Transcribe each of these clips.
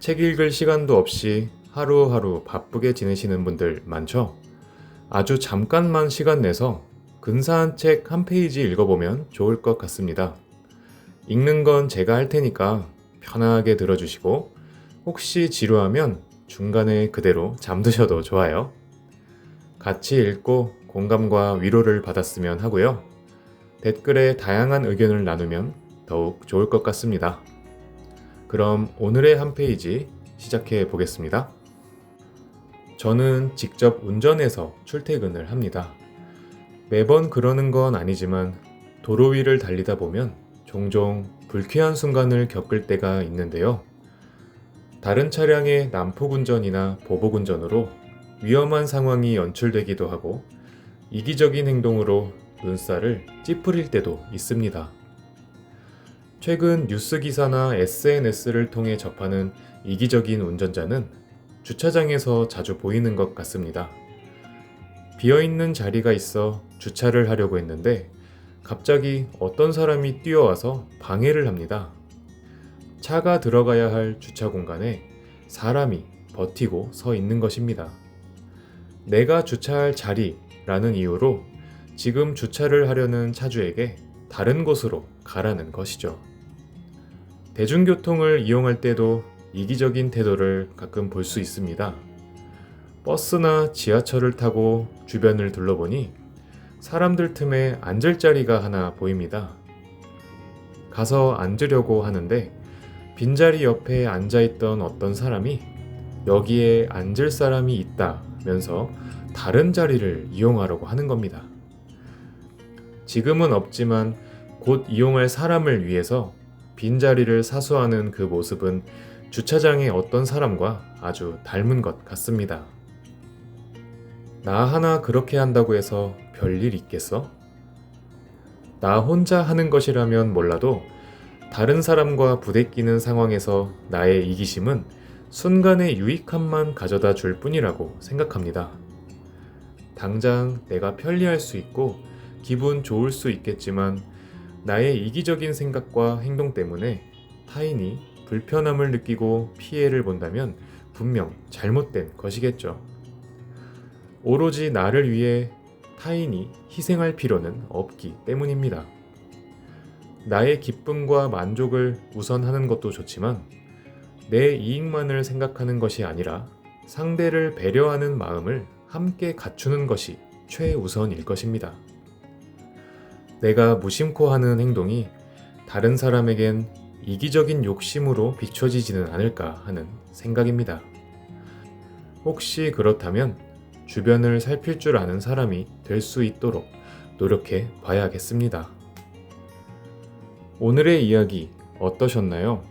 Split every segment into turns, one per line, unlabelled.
책 읽을 시간도 없이 하루하루 바쁘게 지내시는 분들 많죠? 아주 잠깐만 시간 내서 근사한 책 한 페이지 읽어보면 좋을 것 같습니다. 읽는 건 제가 할 테니까 편하게 들어주시고 혹시 지루하면 중간에 그대로 잠드셔도 좋아요. 같이 읽고 공감과 위로를 받았으면 하고요. 댓글에 다양한 의견을 나누면 더욱 좋을 것 같습니다. 그럼 오늘의 한 페이지 시작해 보겠습니다. 저는 직접 운전해서 출퇴근을 합니다. 매번 그러는 건 아니지만 도로 위를 달리다 보면 종종 불쾌한 순간을 겪을 때가 있는데요. 다른 차량의 난폭 운전이나 보복 운전으로 위험한 상황이 연출되기도 하고 이기적인 행동으로 눈살을 찌푸릴 때도 있습니다. 최근 뉴스 기사나 SNS를 통해 접하는 이기적인 운전자는 주차장에서 자주 보이는 것 같습니다. 비어있는 자리가 있어 주차를 하려고 했는데 갑자기 어떤 사람이 뛰어와서 방해를 합니다. 차가 들어가야 할 주차 공간에 사람이 버티고 서 있는 것입니다. 내가 주차할 자리라는 이유로 지금 주차를 하려는 차주에게 다른 곳으로 가라는 것이죠. 대중교통을 이용할 때도 이기적인 태도를 가끔 볼 수 있습니다. 버스나 지하철을 타고 주변을 둘러보니 사람들 틈에 앉을 자리가 하나 보입니다. 가서 앉으려고 하는데 빈자리 옆에 앉아있던 어떤 사람이 여기에 앉을 사람이 있다면서 다른 자리를 이용하려고 하는 겁니다. 지금은 없지만 곧 이용할 사람을 위해서 빈자리를 사수하는 그 모습은 주차장의 어떤 사람과 아주 닮은 것 같습니다. 나 하나 그렇게 한다고 해서 별일 있겠어? 나 혼자 하는 것이라면 몰라도 다른 사람과 부대끼는 상황에서 나의 이기심은 순간의 유익함만 가져다 줄 뿐이라고 생각합니다. 당장 내가 편리할 수 있고 기분 좋을 수 있겠지만 나의 이기적인 생각과 행동 때문에 타인이 불편함을 느끼고 피해를 본다면 분명 잘못된 것이겠죠. 오로지 나를 위해 타인이 희생할 필요는 없기 때문입니다. 나의 기쁨과 만족을 우선하는 것도 좋지만 내 이익만을 생각하는 것이 아니라 상대를 배려하는 마음을 함께 갖추는 것이 최우선일 것입니다. 내가 무심코 하는 행동이 다른 사람에겐 이기적인 욕심으로 비춰지지는 않을까 하는 생각입니다. 혹시 그렇다면 주변을 살필 줄 아는 사람이 될 수 있도록 노력해 봐야겠습니다. 오늘의 이야기 어떠셨나요?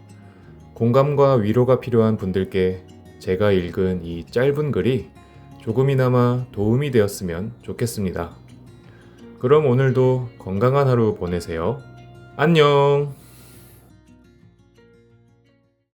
공감과 위로가 필요한 분들께 제가 읽은 이 짧은 글이 조금이나마 도움이 되었으면 좋겠습니다. 그럼 오늘도 건강한 하루 보내세요. 안녕!